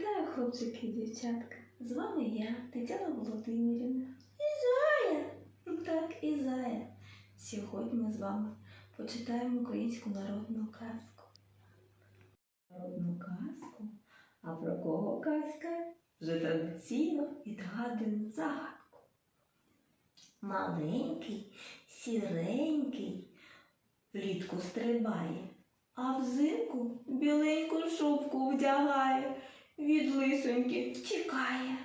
Вітаю, хлопчики і дівчатка. З вами я, Тетяна Володимирівна. І Зая. Так, і Зая. Сьогодні ми з вами почитаємо українську народну казку. Народну казку? А про кого казка? Вже традиційно відгадуємо загадку. Маленький, сіренький, влітку стрибає, а взимку біленьку шубку вдягає, від лисоньки втікає.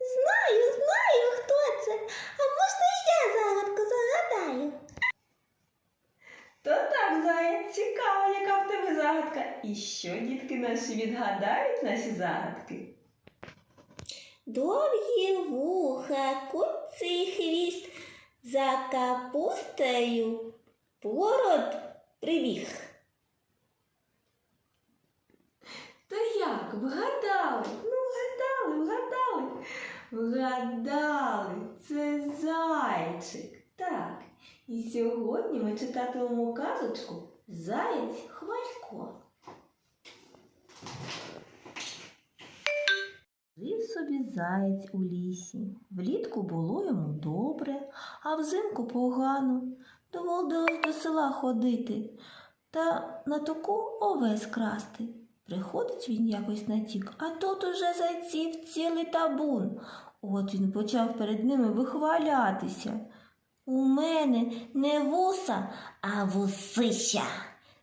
Знаю, знаю, хто це. А можна і я загадку загадаю? То так, зая, цікаво, яка в тебе загадка. І що дітки наші відгадають наші загадки? Довгі вуха, куций хвіст, за капустою пород прибіг. То як? Вгадали? Ну, вгадали, вгадали. Вгадали, це зайчик. Так. І сьогодні ми читатимемо казочку Заєць Хвалько. Жив собі заєць у лісі. Влітку було йому добре, а взимку погано. Доводилось до села ходити та на току овес красти. Приходить він якось на тік, а тут уже зайців цілий табун. От він почав перед ними вихвалятися. У мене не вуса, а вусища.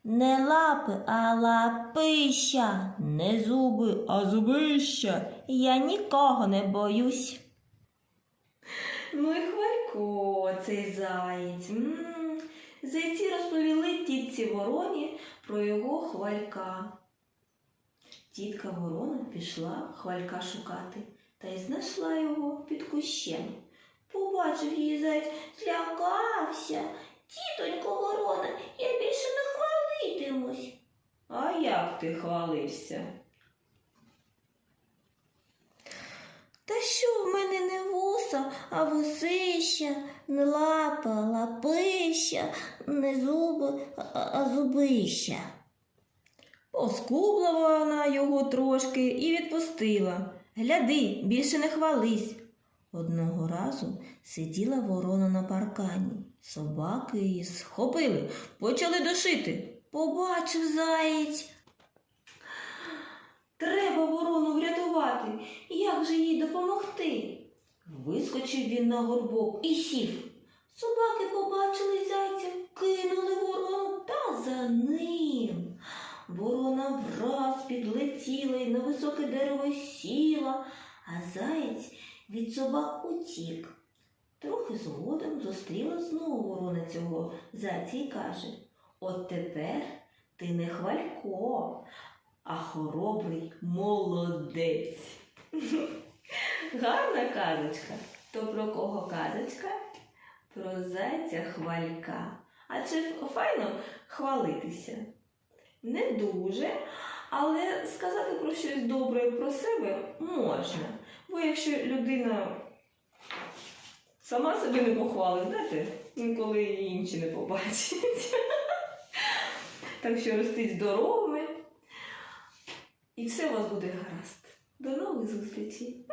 Не лапи, а лапища, не зуби, а зубища. Я нікого не боюсь. Ну і хвалько цей заєць. М. Зайці розповіли тітці вороні про його хвалька. Тітка ворона пішла хвалька шукати та й знайшла його під кущем. Побачив її зайць, злякався. Тітонько ворона, я більше не хвалитимусь. А як ти хвалився? Та що в мене не вуса, а вусища, не лапа, лапища, не зуби, а, зубища. Поскублила вона його трошки і відпустила. Гляди, більше не хвались. Одного разу сиділа ворона на паркані. Собаки її схопили, почали душити. Побачив заєць. Треба ворону врятувати. Як же їй допомогти? Вискочив він на горбок і сів. Собаки побачили зайця, кинули ворону та за ним. Ворона враз підлетіла і на високе дерево сіла, а заєць від собак утік. Трохи згодом зустріла знову ворона цього зайця і каже: От тепер ти не хвалько, а хоробрий молодець. Гарна казочка. То про кого казочка? Про зайця хвалька. А чи файно хвалитися? Не дуже, але сказати про щось добре про себе можна. Бо якщо людина сама себе не похвалить, знаєте, ніколи її інші не побачать. Так що ростіть здоровими, і все у вас буде гаразд. До нових зустрічей!